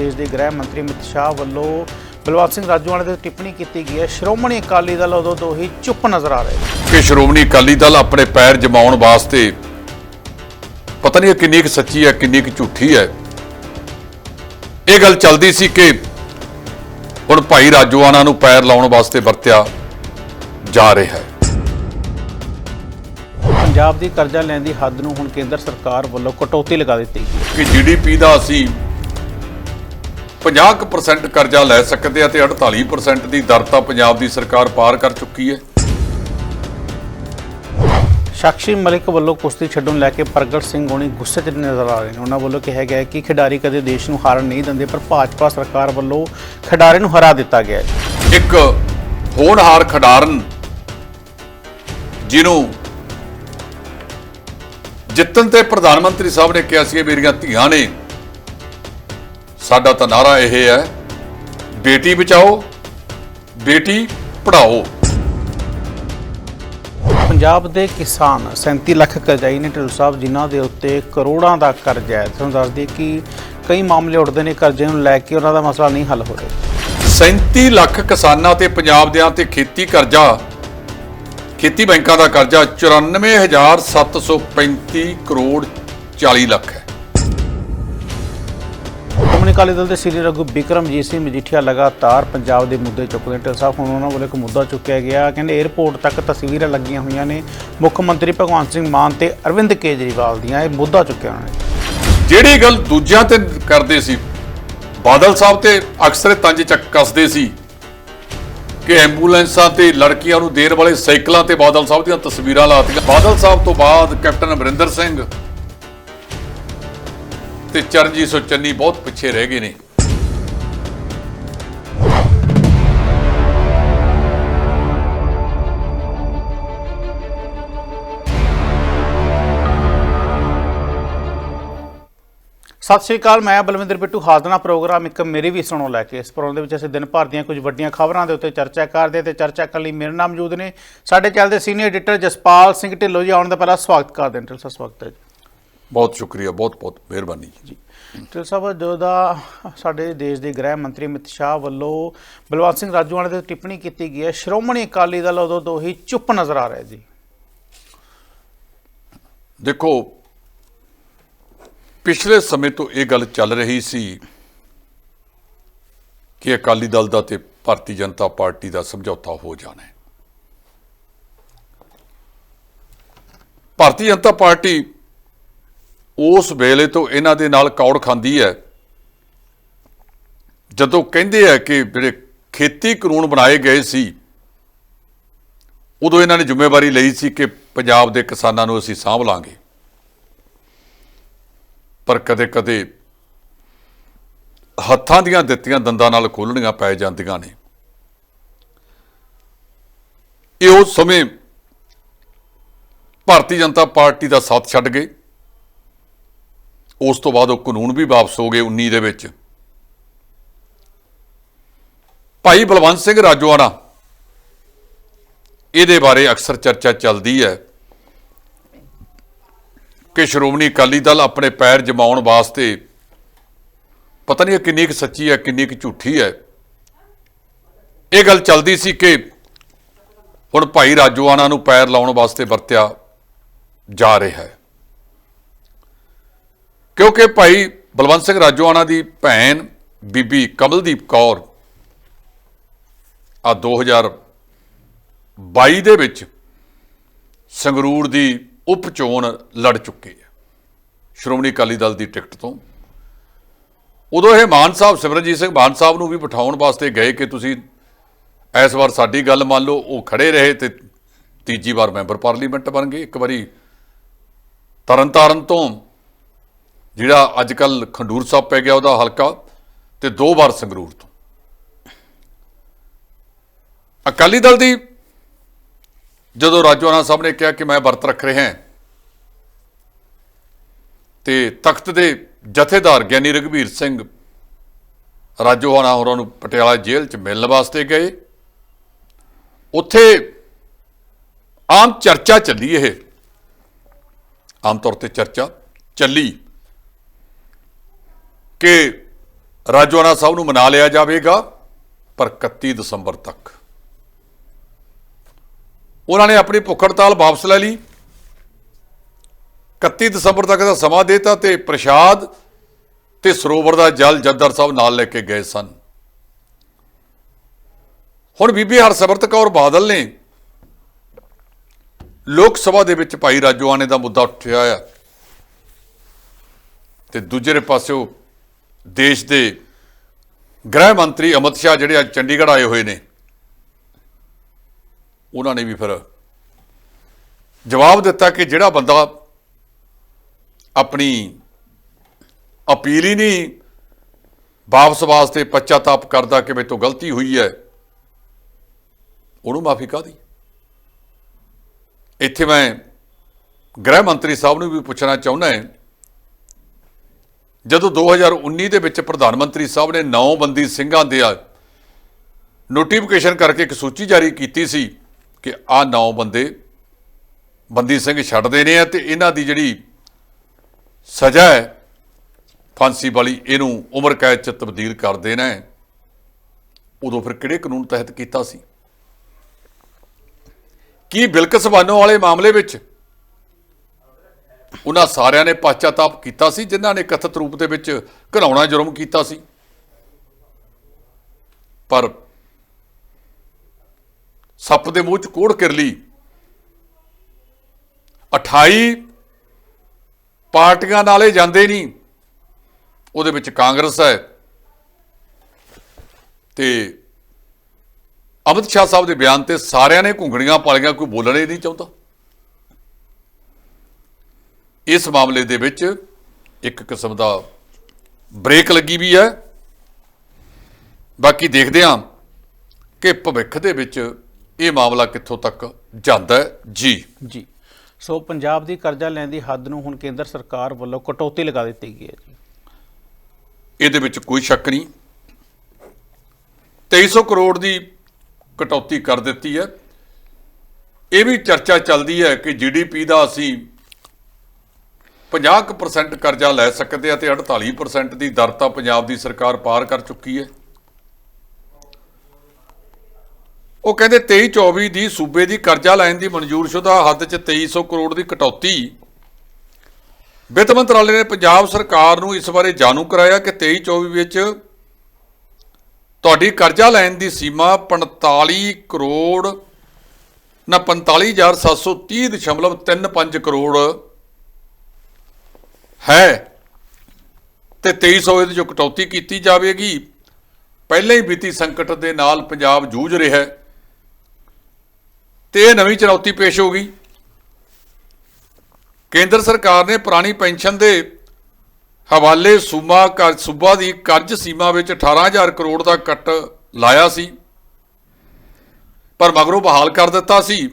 ਦੇਸ਼ ਦੇ ਗ੍ਰਹਿ ਮੰਤਰੀ ਅਮਿਤ ਸ਼ਾਹ ਵੱਲੋਂ ਬਲਵੰਤ ਸਿੰਘ ਰਾਜੂਆਣਾ ਤੇ ਟਿੱਪਣੀ ਕੀਤੀ ਗਈ ਹੈ। ਸ਼੍ਰੋਮਣੀ ਅਕਾਲੀ ਦਲ ਉਦੋਂ ਤੋਂ ਹੀ ਚੁੱਪ ਨਜ਼ਰ ਆ ਰਿਹਾ ਕਿ ਸ਼੍ਰੋਮਣੀ ਅਕਾਲੀ ਦਲ ਆਪਣੇ ਪੈਰ ਜਮਾਉਣ ਵਾਸਤੇ ਪਤਾ ਨਹੀਂ ਕਿੰਨੀ ਕੁ ਸੱਚੀ ਹੈ ਕਿੰਨੀ ਕੁ ਝੂਠੀ ਹੈ। ਇਹ ਗੱਲ ਚੱਲਦੀ ਸੀ ਕਿ ਹੁਣ ਭਾਈ ਰਾਜੋਆਣਾ ਨੂੰ ਪੈਰ ਲਾਉਣ ਵਾਸਤੇ ਵਰਤਿਆ ਜਾ ਰਿਹਾ ਹੈ। ਪੰਜਾਬ ਦੀ ਕਰਜ਼ਾ ਲੈਣ ਦੀ ਹੱਦ ਨੂੰ ਹੁਣ ਕੇਂਦਰ ਸਰਕਾਰ ਵੱਲੋਂ ਕਟੌਤੀ ਲਗਾ ਦਿੱਤੀ ਗਈ ਕਿ ਜੀਡੀਪੀ ਦਾ ਅਸੀਂ 50% ਕਰਜ਼ਾ ਲੈ ਸਕਦੇ ਆ ਤੇ 48% ਦੀ ਦਰ ਤਾਂ ਪੰਜਾਬ ਦੀ ਸਰਕਾਰ ਪਾਰ ਕਰ ਚੁੱਕੀ ਹੈ। ਸਾਕਸ਼ੀ ਮਲਿਕ ਵੱਲੋਂ ਕੁਸ਼ਤੀ ਛੱਡਣ ਲੈ ਕੇ ਪ੍ਰਗਟ ਸਿੰਘ ਹੋਣੀ ਗੁੱਸੇ 'ਚ ਨਜ਼ਰ ਆ ਰਹੇ ਨੇ। ਉਹਨਾਂ ਵੱਲੋਂ ਕਿਹਾ ਗਿਆ ਕਿ ਖਿਡਾਰੀ ਕਦੇ ਦੇਸ਼ ਨੂੰ ਹਾਰਨ ਨਹੀਂ ਦਿੰਦੇ ਪਰ ਭਾਜਪਾ ਸਰਕਾਰ ਵੱਲੋਂ ਖਿਡਾਰੀ ਨੂੰ ਹਰਾ ਦਿੱਤਾ ਗਿਆ ਹੈ। ਇੱਕ ਹੋਣਹਾਰ ਖਿਡਾਰਨ ਜਿਹਨੂੰ ਜਿੱਤਣ ਤੇ ਪ੍ਰਧਾਨ ਮੰਤਰੀ ਸਾਹਿਬ ਨੇ ਕਿਹਾ ਸੀ ਮੇਰੀਆਂ ਧੀਆਂ ਨੇ। ਸਾਡਾ ਤਾਂ ਨਾਰਾ ਇਹ ਹੈ ਬੇਟੀ ਬਚਾਓ ਬੇਟੀ ਪੜ੍ਹਾਓ। ਪੰਜਾਬ ਦੇ ਕਿਸਾਨ 37 ਲੱਖ ਕਰਜ਼ਾਈ ਨੇ ਢਿੱਲੋਂ ਸਾਹਿਬ ਜਿਨ੍ਹਾਂ ਦੇ ਉੱਤੇ ਕਰੋੜਾਂ ਦਾ ਕਰਜ਼ਾ ਹੈ। ਤੁਹਾਨੂੰ ਦੱਸ ਦਈਏ ਕਿ ਕਈ ਮਾਮਲੇ ਉੱਠਦੇ ਨੇ ਕਰਜ਼ੇ ਨੂੰ ਲੈ ਕੇ ਉਹਨਾਂ ਦਾ ਮਸਲਾ ਨਹੀਂ ਹੱਲ ਹੋ ਰਿਹਾ। 37 ਲੱਖ ਕਿਸਾਨਾਂ ਤੇ ਪੰਜਾਬ ਦਿਆਂ ਤੇ ਖੇਤੀ ਕਰਜ਼ਾ ਖੇਤੀ ਬੈਂਕਾਂ ਦਾ ਕਰਜ਼ਾ 94735 ਕਰੋੜ 40 ਲੱਖ ਹੈ। ਸ਼੍ਰੋਮਣੀ ਅਕਾਲੀ ਦਲ ਦੇ ਸੀਨੀਅਰ ਰਘੂ ਬਿਕਰਮਜੀਤ ਸਿੰਘ ਮਜੀਠੀਆ ਲਗਾਤਾਰ ਪੰਜਾਬ ਦੇ ਮੁੱਦੇ ਚੁੱਕਦੇ ਨੇ ਸਾਹਿਬ, ਹੁਣ ਉਹਨਾਂ ਵੱਲੋਂ ਇੱਕ ਮੁੱਦਾ ਚੁੱਕਿਆ ਗਿਆ। ਕਹਿੰਦੇ 에ਅਰਪੋਰਟ ਤੱਕ ਤਸਵੀਰਾਂ ਲੱਗੀਆਂ ਹੋਈਆਂ ਨੇ। ਮੁੱਖ ਮੰਤਰੀ ਭਗਵੰਤ ਸਿੰਘ ਮਾਨ ਤੇ ਅਰਵਿੰਦ ਕੇਜਰੀਵਾਲ ਦੀਆਂ ਇਹ ਮੁੱਦਾ ਚੁੱਕਿਆ ਉਹਨਾਂ ਨੇ। ਜਿਹੜੀ ਗੱਲ ਦੂਜਿਆਂ ਤੇ ਕਰਦੇ ਸੀ, ਬਾਦਲ ਸਾਹਿਬ ਤੇ ਅਕਸਰ ਤੰਜ ਚੱਕ ਕੱਸਦੇ ਸੀ ਕਿ ਐਂਬੂਲੈਂਸਾਂ ਤੇ ਲੜਕੀਆਂ ਨੂੰ ਦੇਣ ਵਾਲੇ ਸਾਈਕਲਾਂ ਤੇ ਬਾਦਲ ਸਾਹਿਬ ਦੀਆਂ ਤਸਵੀਰਾਂ ਲਾਤੀਆਂ। ਬਾਦਲ ਸਾਹਿਬ ਤੋਂ ਬਾਅਦ ਕੈਪਟਨ ਅਮਰਿੰਦਰ ਸਿੰਘ ਤੇ ਚਰਨਜੀਤ ਸੋ ਚੰਨੀ ਬਹੁਤ ਪਿੱਛੇ ਰਹਿ ਗਏ ਨੇ। ਸਤਿ ਸ਼੍ਰੀ ਅਕਾਲ, ਮੈਂ ਬਲਵਿੰਦਰ ਬਿੱਟੂ ਹਾਜ਼ਨਾ ਪ੍ਰੋਗਰਾਮ ਇੱਕ ਮੇਰੀ ਵੀ ਸੁਣੋ ਲੈ ਕੇ। ਇਸ ਪ੍ਰੋਗਰਾਮ ਦੇ ਵਿੱਚ ਅਸੀਂ ਦਿਨ ਭਰ ਦੀਆਂ ਕੁਝ ਵੱਡੀਆਂ ਖਬਰਾਂ ਦੇ ਉੱਤੇ ਚਰਚਾ ਕਰਦੇ ਹਾਂ ਤੇ ਚਰਚਾ ਕਰਨ ਲਈ ਮੇਰੇ ਨਾਲ ਮੌਜੂਦ ਨੇ ਸਾਡੇ ਚੱਲਦੇ ਸੀਨੀਅਰ ਐਡੀਟਰ ਜਸਪਾਲ ਸਿੰਘ ਢਿੱਲੋਂ ਜੀ, ਆਉਣ ਦਾ ਪਹਿਲਾਂ ਸਵਾਗਤ ਕਰਦੇ ਹਾਂ। ਢਿੱਲੋਂ ਸਾਹਿਬ ਸਵਾਗਤ ਹੈ ਜੀ। ਬਹੁਤ ਸ਼ੁਕਰੀਆ ਬਹੁਤ ਬਹੁਤ ਮਿਹਰਬਾਨੀ ਜੀ। ਢਿੱਲੋਂ ਸਾਹਿਬ ਜੋ ਦਾ ਸਾਡੇ ਦੇਸ਼ ਦੇ ਗ੍ਰਹਿ ਮੰਤਰੀ ਅਮਿਤ ਸ਼ਾਹ ਵੱਲੋਂ ਬਲਵੰਤ ਸਿੰਘ ਰਾਜੂਆਣਾ ਤੇ ਟਿੱਪਣੀ ਕੀਤੀ ਗਈ ਹੈ ਸ਼੍ਰੋਮਣੀ ਅਕਾਲੀ ਦਲ ਉਦੋਂ ਤੋਂ ਹੀ ਚੁੱਪ ਨਜ਼ਰ ਆ ਰਿਹਾ ਜੀ। ਦੇਖੋ ਪਿਛਲੇ ਸਮੇਂ ਤੋਂ ਇਹ ਗੱਲ ਚੱਲ ਰਹੀ ਸੀ ਕਿ ਅਕਾਲੀ ਦਲ ਦਾ ਤੇ ਭਾਰਤੀ ਜਨਤਾ ਪਾਰਟੀ ਦਾ ਸਮਝੌਤਾ ਹੋ ਜਾਣਾ ਹੈ। ਭਾਰਤੀ ਜਨਤਾ ਪਾਰਟੀ ਉਸ ਵੇਲੇ ਤੋਂ ਇਹਨਾਂ ਦੇ ਨਾਲ ਕੌੜ ਖਾਂਦੀ ਹੈ। ਜਦੋਂ ਕਹਿੰਦੇ ਆ ਕਿ ਜਿਹੜੇ ਖੇਤੀ ਕਾਨੂੰਨ ਬਣਾਏ ਗਏ ਸੀ, ਉਦੋਂ ਇਹਨਾਂ ਨੇ ਜ਼ਿੰਮੇਵਾਰੀ ਲਈ ਸੀ ਕਿ ਪੰਜਾਬ ਦੇ ਕਿਸਾਨਾਂ ਨੂੰ ਅਸੀਂ ਸਾਂਭ ਲਾਂਗੇ। ਪਰ ਕਦੇ-ਕਦੇ ਹੱਥਾਂ ਦੀਆਂ ਦਿੱਤੀਆਂ ਦੰਦਾਂ ਨਾਲ ਖੋਲਣੀਆਂ ਪੈ ਜਾਂਦੀਆਂ ਨੇ। ਇਹ ਉਸ ਸਮੇਂ ਭਾਰਤੀ ਜਨਤਾ ਪਾਰਟੀ ਦਾ ਸਾਥ ਛੱਡ ਗਏ। ਉਸ ਤੋਂ ਬਾਅਦ ਉਹ ਕਾਨੂੰਨ ਵੀ ਵਾਪਸ ਹੋ ਗਏ 19 ਦੇ ਵਿੱਚ। ਭਾਈ ਬਲਵੰਤ ਸਿੰਘ ਰਾਜੋਆਣਾ, ਇਹਦੇ ਬਾਰੇ ਅਕਸਰ ਚਰਚਾ ਚੱਲਦੀ ਹੈ ਕਿ ਸ਼੍ਰੋਮਣੀ ਅਕਾਲੀ ਦਲ ਆਪਣੇ ਪੈਰ ਜਮਾਉਣ ਵਾਸਤੇ ਪਤਾ ਨਹੀਂ ਇਹ ਕਿੰਨੀ ਕੁ ਸੱਚੀ ਹੈ, ਕਿੰਨੀ ਕੁ ਝੂਠੀ ਹੈ। ਇਹ ਗੱਲ ਚੱਲਦੀ ਸੀ ਕਿ ਹੁਣ ਭਾਈ ਰਾਜੋਆਣਾ ਨੂੰ ਪੈਰ ਲਾਉਣ ਵਾਸਤੇ ਵਰਤਿਆ ਜਾ ਰਿਹਾ ਹੈ। ਕਿਉਂਕਿ ਭਾਈ ਬਲਵੰਤ ਸਿੰਘ ਰਾਜੋਆਣਾ ਦੀ ਭੈਣ ਬੀਬੀ ਕਮਲਦੀਪ ਕੌਰ ਆ 2022 ਦੇ ਵਿੱਚ ਸੰਗਰੂਰ ਦੀ ਉਪ ਚੋਣ ਲੜ ਚੁੱਕੇ ਆ ਸ਼੍ਰੋਮਣੀ ਅਕਾਲੀ ਦਲ ਦੀ ਟਿਕਟ ਤੋਂ। ਉਦੋਂ ਇਹ ਮਾਨ ਸਾਹਿਬ, ਸਿਮਰਨਜੀਤ ਸਿੰਘ ਮਾਨ ਸਾਹਿਬ ਨੂੰ ਵੀ ਬਿਠਾਉਣ ਵਾਸਤੇ ਗਏ ਕਿ ਤੁਸੀਂ ਇਸ ਵਾਰ ਸਾਡੀ ਗੱਲ ਮੰਨ ਲਓ, ਉਹ ਖੜੇ ਰਹੇ ਤੇ ਤੀਜੀ ਵਾਰ ਮੈਂਬਰ ਪਾਰਲੀਮੈਂਟ ਬਣ ਗਏ। ਇੱਕ ਵਾਰੀ ਤਰਨਤਾਰਨ ਤੋਂ ਜਿਹੜਾ ਅੱਜ ਕੱਲ ਖੰਡੂਰ ਸਾਹਿਬ ਪੈ ਗਿਆ ਉਹਦਾ ਹਲਕਾ ਤੇ ਦੋ ਵਾਰ ਸੰਗਰੂਰ ਤੋਂ। ਅਕਾਲੀ ਦਲ ਦੀ ਜਦੋਂ ਰਾਜੋਆਣਾ ਸਾਹਿਬ ਨੇ ਕਿਹਾ ਕਿ ਮੈਂ ਵਰਤ ਰੱਖ ਰਿਹਾ ਹਾਂ ਤੇ ਤਖਤ ਦੇ ਜਥੇਦਾਰ ਗਿਆਨੀ ਰਘਵੀਰ ਸਿੰਘ ਰਾਜੋਆਣਾ ਹੋਰਾਂ ਨੂੰ ਪਟਿਆਲਾ ਜੇਲ੍ਹ 'ਚ ਮਿਲਣ ਵਾਸਤੇ ਗਏ। ਉੱਥੇ ਆਮ ਚਰਚਾ ਚੱਲੀ ਇਹ। ਆਮ ਤੌਰ ਤੇ ਚਰਚਾ ਚੱਲੀ। ਕਿ ਰਾਜੋਆਣਾ ਸਾਹਿਬ ਨੂੰ ਮਨਾ ਲਿਆ ਜਾਵੇਗਾ, ਪਰ 31 ਦਸੰਬਰ ਤੱਕ। ਉਹਨਾਂ ਨੇ ਆਪਣੀ ਭੁੱਖ ਹੜਤਾਲ ਵਾਪਸ ਲੈ ਲਈ। 31 ਦਸੰਬਰ ਤੱਕ ਦਾ ਸਮਾਂ ਦੇਤਾ ਤੇ ਪ੍ਰਸ਼ਾਦ ਤੇ ਸਰੋਵਰ ਦਾ ਜਲ ਜੱਦਰ ਸਾਹਿਬ ਨਾਲ ਲੈ ਕੇ ਗਏ ਸਨ। ਹੁਣ ਬੀਬੀ ਹਰਸਿਮਰਤ ਕੌਰ ਬਾਦਲ ਨੇ ਲੋਕ ਸਭਾ ਦੇ ਵਿੱਚ ਭਾਈ ਰਾਜੋਆਣੇ ਦਾ ਮੁੱਦਾ ਉੱਠਿਆ ਆ ਤੇ ਦੂਜੇ ਪਾਸਿਓ ਦੇਸ਼ ਦੇ ਗ੍ਰਹਿ ਮੰਤਰੀ ਅਮਿਤ ਸ਼ਾਹ ਜਿਹੜੇ ਅੱਜ ਚੰਡੀਗੜ੍ਹ ਆਏ ਹੋਏ ਨੇ, ਉਹਨਾਂ ਨੇ ਵੀ ਫਿਰ ਜਵਾਬ ਦਿੱਤਾ ਕਿ ਜਿਹੜਾ ਬੰਦਾ ਆਪਣੀ ਅਪੀਲ ਹੀ ਨਹੀਂ ਵਾਪਸ ਵਾਸਤੇ ਪਛਤਾਪ ਕਰਦਾ ਕਿ ਮੇਰੇ ਤੋਂ ਗਲਤੀ ਹੋਈ ਹੈ, ਉਹਨੂੰ ਮਾਫੀ ਕਾਦੀ ਇੱਥੇ ਮੈਂ ਗ੍ਰਹਿ ਮੰਤਰੀ ਸਾਹਿਬ ਨੂੰ ਵੀ ਪੁੱਛਣਾ ਚਾਹੁੰਦਾ ਹਾਂ ਜਦੋਂ 2019 ਦੇ ਵਿੱਚ ਪ੍ਰਧਾਨ ਮੰਤਰੀ ਸਾਹਿਬ ਨੇ ਨੌ ਬੰਦੀ ਸਿੰਘਾਂ ਦੇ ਆ ਨੋਟੀਫਿਕੇਸ਼ਨ ਕਰਕੇ ਇੱਕ ਸੂਚੀ ਜਾਰੀ ਕੀਤੀ ਸੀ ਕਿ ਆ ਨੌ ਬੰਦੇ ਬੰਦੀ ਸਿੰਘ ਛੱਡਦੇ ਨੇ ਆ ਤੇ ਇਹਨਾਂ ਦੀ ਜਿਹੜੀ ਸਜ਼ਾ ਹੈ, ਫਾਂਸੀ ਵਾਲੀ, ਇਹਨੂੰ ਉਮਰ ਕੈਦ ਚ ਤਬਦੀਲ ਕਰ ਦੇਣਾ ਹੈ। ਉਦੋਂ ਫਿਰ ਕਿਹੜੇ ਕਾਨੂੰਨ ਤਹਿਤ ਕੀਤਾ ਸੀ? ਕੀ ਬਿਲਕਸ ਬਾਨੋ ਵਾਲੇ ਮਾਮਲੇ ਵਿੱਚ ਉਹਨਾਂ ਸਾਰਿਆਂ ਨੇ ਪਛਤਾਪ ਕੀਤਾ ਸੀ, ਜਿਨ੍ਹਾਂ ਨੇ ਕਥਿਤ ਰੂਪ ਦੇ ਵਿੱਚ ਘਰਾਉਣਾ ਜੁਰਮ ਕੀਤਾ ਸੀ। ਪਰ ਸੱਪ ਦੇ ਮੂੰਹ 'ਚ ਕੋੜ ਕਿਰਲੀ। 28 ਪਾਰਟੀਆਂ ਨਾਲੇ ਜਾਂਦੇ ਨਹੀਂ। ਉਹਦੇ ਵਿੱਚ ਕਾਂਗਰਸ ਹੈ। ਤੇ ਅਮਿਤ ਸ਼ਾਹ ਸਾਹਿਬ ਦੇ ਬਿਆਨ ਤੇ ਸਾਰਿਆਂ ਨੇ ਘੁੰਗਣੀਆਂ ਪਾਲੀਆਂ, ਕੋਈ ਬੋਲਣਾ ਹੀ ਨਹੀਂ ਚਾਹੁੰਦਾ। ਇਸ ਮਾਮਲੇ ਦੇ ਵਿੱਚ ਇੱਕ ਕਿਸਮ ਦਾ ਬ੍ਰੇਕ ਲੱਗੀ ਵੀ ਹੈ। ਬਾਕੀ ਦੇਖਦੇ ਹਾਂ ਕਿ ਭਵਿੱਖ ਦੇ ਵਿੱਚ ਇਹ ਮਾਮਲਾ ਕਿੱਥੋਂ ਤੱਕ ਜਾਂਦਾ ਹੈ। ਜੀ। ਜੀ। ਸੋ ਪੰਜਾਬ ਦੀ ਕਰਜ਼ਾ ਲੈਣ ਦੀ ਹੱਦ ਨੂੰ ਹੁਣ ਕੇਂਦਰ ਸਰਕਾਰ ਵੱਲੋਂ ਕਟੌਤੀ ਲਗਾ ਦਿੱਤੀ ਗਈ ਹੈ ਜੀ। ਇਹਦੇ ਵਿੱਚ ਕੋਈ ਸ਼ੱਕ ਨਹੀਂ। 2300 ਕਰੋੜ ਦੀ ਕਟੌਤੀ ਕਰ ਦਿੱਤੀ ਹੈ। ਇਹ ਵੀ ਚਰਚਾ ਚੱਲਦੀ ਹੈ ਕਿ ਜੀਡੀਪੀ ਦਾ ਅਸੀਂ 50% ਕਰਜ਼ਾ ਲੈ ਸਕਦੇ ਆ ਤੇ 48% ਦੀ ਦਰ ਤਾਂ ਪੰਜਾਬ ਦੀ ਸਰਕਾਰ ਪਾਰ ਕਰ ਚੁੱਕੀ ਹੈ। ਉਹ ਕਹਿੰਦੇ 23-24 ਦੀ ਸੂਬੇ ਦੀ ਕਰਜ਼ਾ ਲੈਣ ਦੀ ਮਨਜ਼ੂਰਸ਼ੁਦਾ ਹੱਦ 'ਚ 2300 ਕਰੋੜ ਦੀ ਕਟੌਤੀ। ਵਿੱਤ ਮੰਤਰਾਲੇ ਨੇ ਪੰਜਾਬ ਸਰਕਾਰ ਨੂੰ ਇਸ ਬਾਰੇ ਜਾਣੂ ਕਰਾਇਆ ਕਿ 23-24 ਵਿੱਚ ਤੁਹਾਡੀ ਕਰਜ਼ਾ ਲੈਣ ਦੀ ਸੀਮਾ 45 ਕਰੋੜ ਨਾ 45730.35 ਕਰੋੜ ਹੈ। ਤੇ 2300 ਇਹਦੇ ਜੋ ਕਟੌਤੀ ਕੀਤੀ ਜਾਵੇਗੀ। ਪਹਿਲਾਂ ਹੀ ਵਿੱਤੀ ਸੰਕਟ ਦੇ ਨਾਲ ਪੰਜਾਬ ਜੂਝ ਰਿਹਾ ਹੈ। ਤੇ ਇਹ ਨਵੀਂ ਚੁਣੌਤੀ ਪੇਸ਼ ਹੋ ਗਈ। ਕੇਂਦਰ ਸਰਕਾਰ ਨੇ ਪੁਰਾਣੀ ਪੈਨਸ਼ਨ ਦੇ ਹਵਾਲੇ ਸੂਮਾ ਕਰ, ਸੂਬਾ ਦੀ ਕਰਜ਼ ਸੀਮਾ ਵਿੱਚ 18000 ਕਰੋੜ ਦਾ ਕੱਟ ਲਾਇਆ ਸੀ। ਪਰ ਮਗਰੋਂ ਬਹਾਲ ਕਰ ਦਿੱਤਾ ਸੀ।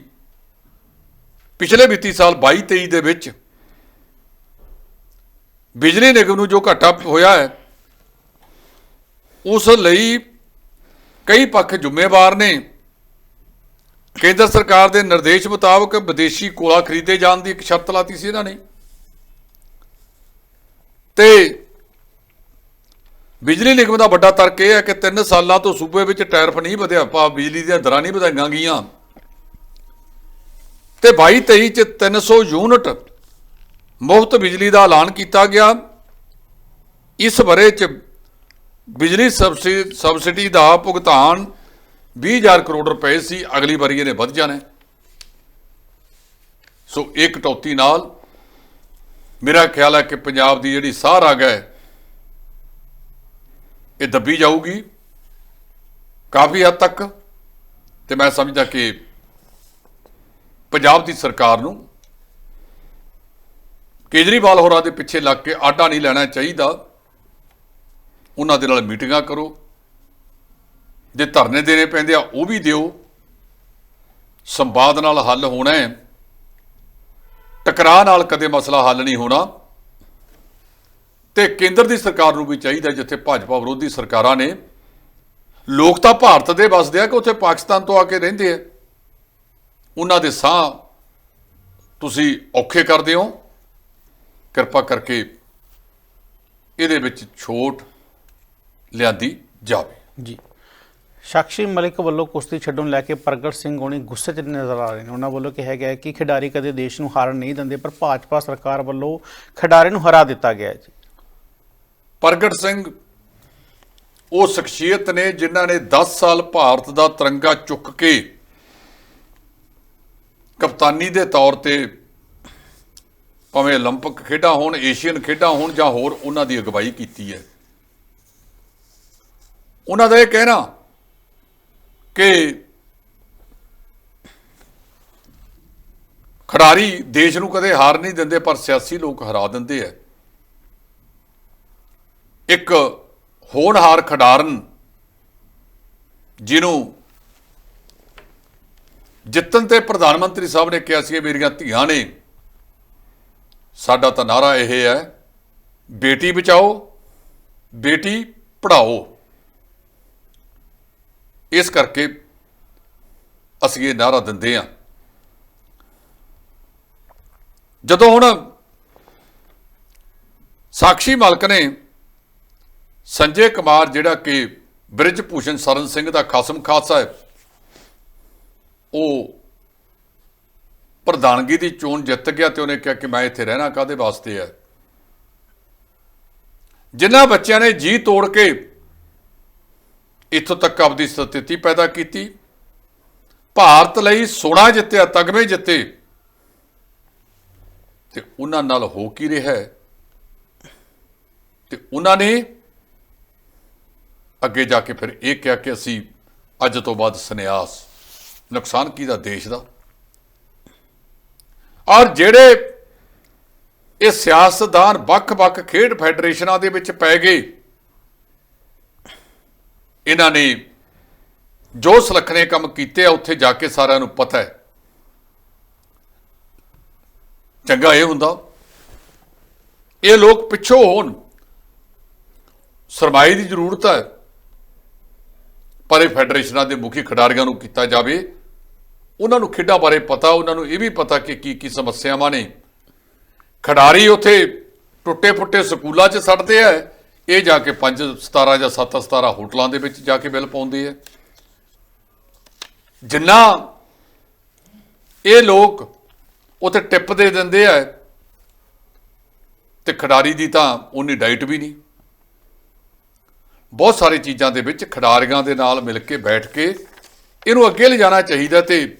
ਪਿਛਲੇ ਵਿੱਤੀ ਸਾਲ 22-23 ਦੇ ਵਿੱਚ ਬਿਜਲੀ ਨਿਗਮ ਨੂੰ ਜੋ ਘਾਟਾ ਹੋਇਆ ਹੈ, ਉਸ ਲਈ ਕਈ ਪੱਖ ਜ਼ਿੰਮੇਵਾਰ ਨੇ। ਕੇਂਦਰ ਸਰਕਾਰ ਦੇ ਨਿਰਦੇਸ਼ ਮੁਤਾਬਕ ਵਿਦੇਸ਼ੀ ਕੋਲਾ ਖਰੀਦੇ ਜਾਣ ਦੀ ਇੱਕ ਸ਼ਰਤ ਲਾਤੀ ਸੀ ਇਹਨਾਂ ਨੇ। ਤੇ ਬਿਜਲੀ ਨਿਗਮ ਦਾ ਵੱਡਾ ਤਰਕ ਇਹ ਹੈ ਕਿ 3 ਸਾਲਾਂ ਤੋਂ ਸੂਬੇ ਵਿੱਚ ਟੈਰਫ ਨਹੀਂ ਵਧਿਆ ਪਾ ਬਿਜਲੀ ਦੀਆਂ ਦਰਾਂ ਨਹੀਂ ਵਧਾਈਆਂ ਗਈਆਂ। ਤੇ 22 23 ਚ 300 ਯੂਨਿਟ ਮੁਫਤ ਬਿਜਲੀ ਦਾ ਐਲਾਨ ਕੀਤਾ ਗਿਆ। ਇਸ ਬਰੇ ਚ ਬਿਜਲੀ ਸਬਸਿਡੀ ਸਬਸਿਡੀ ਦਾ ਭੁਗਤਾਨ 20000 ਕਰੋੜ ਰੁਪਏ ਸੀ। ਅਗਲੀ ਵਾਰੀ ਇਹਨੇ ਵੱਧ ਜਾਣਾ ਸੋ ਇਹ ਕਟੌਤੀ ਨਾਲ ਮੇਰਾ ਖਿਆਲ ਹੈ ਕਿ ਪੰਜਾਬ ਦੀ ਜਿਹੜੀ ਸਾਰ ਆ ਗਏ ਇਹ ਦੱਬੀ ਜਾਊਗੀ। ਕਾਫੀ ਹੱਦ ਤੱਕ ਤੇ ਮੈਂ ਸਮਝਦਾ ਕਿ ਪੰਜਾਬ ਦੀ ਸਰਕਾਰ ਨੂੰ ਕੇਜਰੀਵਾਲ ਹੋਰਾਂ ਦੇ ਪਿੱਛੇ ਲੱਗ ਕੇ ਆਟਾ ਨਹੀਂ ਲੈਣਾ ਚਾਹੀਦਾ। ਉਹਨਾਂ ਦੇ ਨਾਲ ਮੀਟਿੰਗਾਂ ਕਰੋ। ਜੇ ਧਰਨੇ ਦੇਣੇ ਪੈਂਦੇ ਆ, ਉਹ ਵੀ ਦਿਓ। ਸੰਵਾਦ ਨਾਲ ਹੱਲ ਹੋਣਾ ਹੈ। ਟਕਰਾਅ ਨਾਲ ਕਦੇ ਮਸਲਾ ਹੱਲ ਨਹੀਂ ਹੋਣਾ। ਤੇ ਕੇਂਦਰ ਦੀ ਸਰਕਾਰ ਨੂੰ ਵੀ ਚਾਹੀਦਾ, ਜਿੱਥੇ ਭਾਜਪਾ ਵਿਰੋਧੀ ਸਰਕਾਰਾਂ ਨੇ। ਲੋਕ ਤਾਂ ਭਾਰਤ ਦੇ ਵੱਸਦੇ ਆ ਕਿ ਉੱਥੇ ਪਾਕਿਸਤਾਨ ਤੋਂ ਆ ਕੇ ਰਹਿੰਦੇ ਆ। ਉਹਨਾਂ ਦੇ ਸਾਹ ਤੁਸੀਂ ਔਖੇ ਕਰਦੇ ਹੋ। ਕਿਰਪਾ ਕਰਕੇ ਇਹਦੇ ਵਿੱਚ ਛੋਟ ਲਿਆਂਦੀ ਜਾਵੇ। ਜੀ। ਸਾਕਸ਼ੀ ਮਲਿਕ ਵੱਲੋਂ ਕੁਸ਼ਤੀ ਛੱਡਣ ਲੈ ਕੇ ਪ੍ਰਗਟ ਸਿੰਘ ਹੋਣੀ ਗੁੱਸੇ 'ਚ ਨਜ਼ਰ ਆ ਰਹੇ ਨੇ। ਉਹਨਾਂ ਵੱਲੋਂ ਕਿਹਾ ਗਿਆ ਕਿ ਖਿਡਾਰੀ ਕਦੇ ਦੇਸ਼ ਨੂੰ ਹਾਰਨ ਨਹੀਂ ਦਿੰਦੇ ਪਰ ਭਾਜਪਾ ਸਰਕਾਰ ਵੱਲੋਂ ਖਿਡਾਰੀ ਨੂੰ ਹਰਾ ਦਿੱਤਾ ਗਿਆ ਜੀ। ਪ੍ਰਗਟ ਸਿੰਘ ਉਹ ਸ਼ਖਸੀਅਤ ਨੇ ਜਿਨ੍ਹਾਂ ਨੇ 10 ਸਾਲ ਭਾਰਤ ਦਾ ਤਿਰੰਗਾ ਚੁੱਕ ਕੇ ਕਪਤਾਨੀ ਦੇ ਤੌਰ ਤੇ ਭਾਵੇਂ 올림픽 ਖੇਡਾਂ ਹੋਣ ਏਸ਼ੀਅਨ ਖੇਡਾਂ ਹੋਣ ਜਾਂ ਹੋਰ ਉਹਨਾਂ ਦੀ ਅਗਵਾਈ ਕੀਤੀ ਹੈ ਉਹਨਾਂ ਦਾ ਇਹ ਕਹਿਣਾ ਕਿ ਖਿਡਾਰੀ ਦੇਸ਼ ਨੂੰ ਕਦੇ ਹਾਰ ਨਹੀਂ ਦਿੰਦੇ ਪਰ ਸਿਆਸੀ ਲੋਕ ਹਰਾ ਦਿੰਦੇ ਆ ਇੱਕ ਹੋਣਹਾਰ ਖਿਡਾਰਨ ਜਿਹਨੂੰ ਜਿੱਤਣ ਤੇ ਪ੍ਰਧਾਨ ਮੰਤਰੀ ਸਾਹਿਬ ਨੇ ਕਿਹਾ ਸੀ ਇਹ ਮੇਰੀਆਂ ਧੀਆਂ ਨੇ ਸਾਡਾ ਤਾਂ ਨਾਰਾ ਇਹ ਹੈ, ਬੇਟੀ ਬਚਾਓ, ਬੇਟੀ ਪੜ੍ਹਾਓ। ਇਸ ਕਰਕੇ ਅਸੀਂ ਇਹ ਨਾਰਾ ਦਿੰਦੇ ਹਾਂ। ਜਦੋਂ ਹੁਣ ਸਾਕਸ਼ੀ ਮਾਲਕ ਨੇ ਸੰਜੇ ਕੁਮਾਰ, ਜਿਹੜਾ ਕਿ ਬ੍ਰਿਜ ਭੂਸ਼ਣ ਸਰਨ ਸਿੰਘ ਦਾ ਖਾਸਮ ਖਾਸਾ ਹੈ, ਉਹ ਪ੍ਰਧਾਨਗੀ ਦੀ ਚੋਣ ਜਿੱਤ ਗਿਆ ਤੇ ਉਹਨੇ ਕਿਹਾ ਕਿ ਮੈਂ ਇੱਥੇ ਰਹਿਣਾ ਕਾਦੇ ਵਾਸਤੇ ਹੈ। ਜਿਨ੍ਹਾਂ ਬੱਚਿਆਂ ਨੇ ਜੀ ਤੋੜ ਕੇ ਇੱਥੋਂ ਤੱਕ ਆਪਦੀ ਸਥਿਤੀ ਪੈਦਾ ਕੀਤੀ, ਭਾਰਤ ਲਈ ਸੋਨਾ ਜਿੱਤਿਆ, ਤਗਮੇ ਜਿੱਤੇ, ਤੇ ਉਹਨਾਂ ਨਾਲ ਹੋ ਕੀ ਰਿਹਾ ਹੈ? ਤੇ ਉਹਨਾਂ ਨੇ ਅੱਗੇ ਜਾ ਕੇ ਫਿਰ ਇਹ ਕਿਹਾ ਕਿ ਅਸੀਂ ਅੱਜ ਤੋਂ ਬਾਅਦ ਸੰਨਿਆਸ, ਨੁਕਸਾਨ ਕੀ ਦਾ, ਦੇਸ਼ ਦਾ? ਔਰ ਜਿਹੜੇ ਇਹ ਸਿਆਸਤਦਾਨ ਵੱਖ-ਵੱਖ ਖੇਡ ਫੈਡਰੇਸ਼ਨਾਂ ਦੇ ਵਿੱਚ ਪੈ ਗਏ, ਇਹਨਾਂ ਨੇ ਜੋ ਸੁਲੱਖਣੇ ਕੰਮ ਕੀਤੇ ਆ, ਉੱਥੇ ਜਾ ਕੇ ਸਾਰਿਆਂ ਨੂੰ ਪਤਾ ਹੈ। ਚੰਗਾ ਇਹ ਹੁੰਦਾ। ਇਹ ਲੋਕ ਪਿੱਛੋਂ ਹੋਣ। ਸਰਮਾਈ ਦੀ ਜ਼ਰੂਰਤ ਹੈ। ਪਰ ਇਹ ਫੈਡਰੇਸ਼ਨਾਂ ਦੇ ਮੁਖੀ ਖਿਡਾਰੀਆਂ ਨੂੰ ਕੀਤਾ ਜਾਵੇ। ਉਹਨਾਂ ਨੂੰ ਖੇਡਾਂ ਬਾਰੇ ਪਤਾ, ਉਹਨਾਂ ਨੂੰ ਇਹ ਵੀ ਪਤਾ ਕਿ ਕੀ ਕੀ ਸਮੱਸਿਆਵਾਂ ਨੇ। ਖਿਡਾਰੀ ਉੱਥੇ ਟੁੱਟੇ ਫੁੱਟੇ ਸਕੂਲਾਂ 'ਚ ਸੜਦੇ ਆ। ਇਹ ਜਾ ਕੇ 5 17 ਜਾਂ 7 17 ਹੋਟਲਾਂ ਦੇ ਵਿੱਚ ਜਾ ਕੇ ਬਿੱਲ ਪਾਉਂਦੇ ਆ। ਜਿੰਨਾ ਇਹ ਲੋਕ ਉੱਥੇ ਟਿਪ ਦੇ ਦਿੰਦੇ ਆ ਤੇ ਖਿਡਾਰੀ ਦੀ ਤਾਂ ਉਨੀ ਡਾਈਟ ਵੀ ਨਹੀਂ। ਬਹੁਤ ਸਾਰੀ ਚੀਜ਼ਾਂ ਦੇ ਵਿੱਚ ਖਿਡਾਰੀਆਂ ਦੇ ਨਾਲ ਮਿਲ ਕੇ ਬੈਠ ਕੇ ਇਹਨੂੰ ਅੱਗੇ ਲਿਜਾਣਾ ਚਾਹੀਦਾ ਤੇ